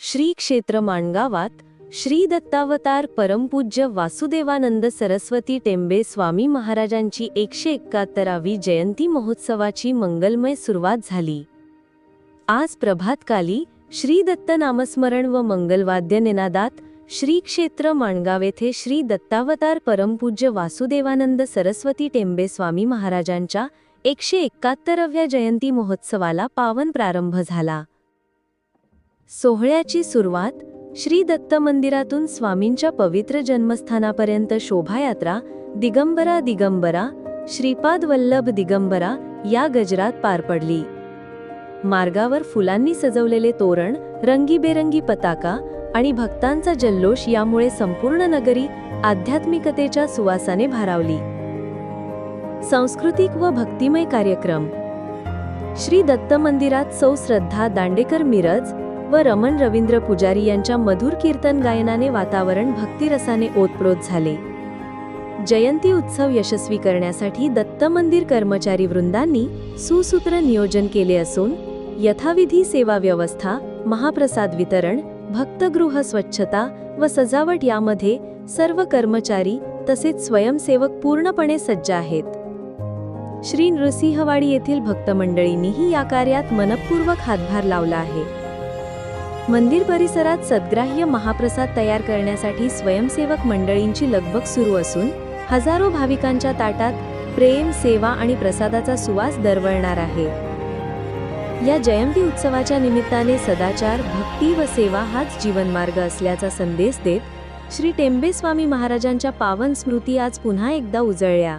श्री क्षेत्र माणगावात श्री दत्तावतार परमपूज्य वासुदेवानंद सरस्वती टेंबे स्वामी महाराजांची एकशे एकाहत्तरावी जयंती महोत्सवाची मंगलमय सुरुवात झाली. आज प्रभातकाली श्री दत्त नामस्मरण व मंगलवाद्य निनादात श्री क्षेत्र माणगाव येथे श्री दत्तावतार परमपूज्य वासुदेवानंद सरस्वती टेंबे स्वामी महाराजांच्या एकशे एकाहत्तराव्या जयंती महोत्सवाला पावन प्रारंभ झाला. सोहळ्याची सुरुवात श्री दत्त मंदिरातून स्वामींच्या पवित्र जन्मस्थानापर्यंत शोभायात्रा दिगंबरा दिगंबरा श्रीपाद वल्लभ दिगंबरा या गजरात पार पडली. मार्गावर फुलांनी सजवलेले तोरण रंगीबेरंगी पताका आणि भक्तांचा जल्लोष यामुळे संपूर्ण नगरी आध्यात्मिकतेच्या सुवासाने भारावली. सांस्कृतिक व भक्तिमय कार्यक्रम. श्री दत्त मंदिरात सौ श्रद्धा दांडेकर मिरज व रमण रवींद्र पुजारी यांच्या मधुर कीर्तन गायनाने वातावरण भक्तिरसाने ओतप्रोत झाले. जयंती उत्सव यशस्वी करण्यासाठी दत्त मंदिर कर्मचारी वृंदांनी सुसूत्र नियोजन केले असून यथाविधी सेवा व्यवस्था महाप्रसाद वितरण भक्तगृह स्वच्छता व सजावट यामध्ये सर्व कर्मचारी तसेच स्वयंसेवक पूर्णपणे सज्ज आहेत. श्री नृसिंहवाडी येथील भक्तमंडळींनीही या कार्यात मनपूर्वक हातभार लावला आहे. मंदिर परिसरात सद्ग्राह्य महाप्रसाद तयार करण्यासाठी स्वयंसेवक मंडळींची लगबग सुरू असून हजारो भाविकांच्या ताटात प्रेम सेवा आणि प्रसादाचा सुवास दरवळणार आहे. या जयंती उत्सवाच्या निमित्ताने सदाचार भक्ती व सेवा हाच जीवनमार्ग असल्याचा संदेश देत श्री टेंबे स्वामी महाराजांच्या पावन स्मृती आज पुन्हा एकदा उजळल्या.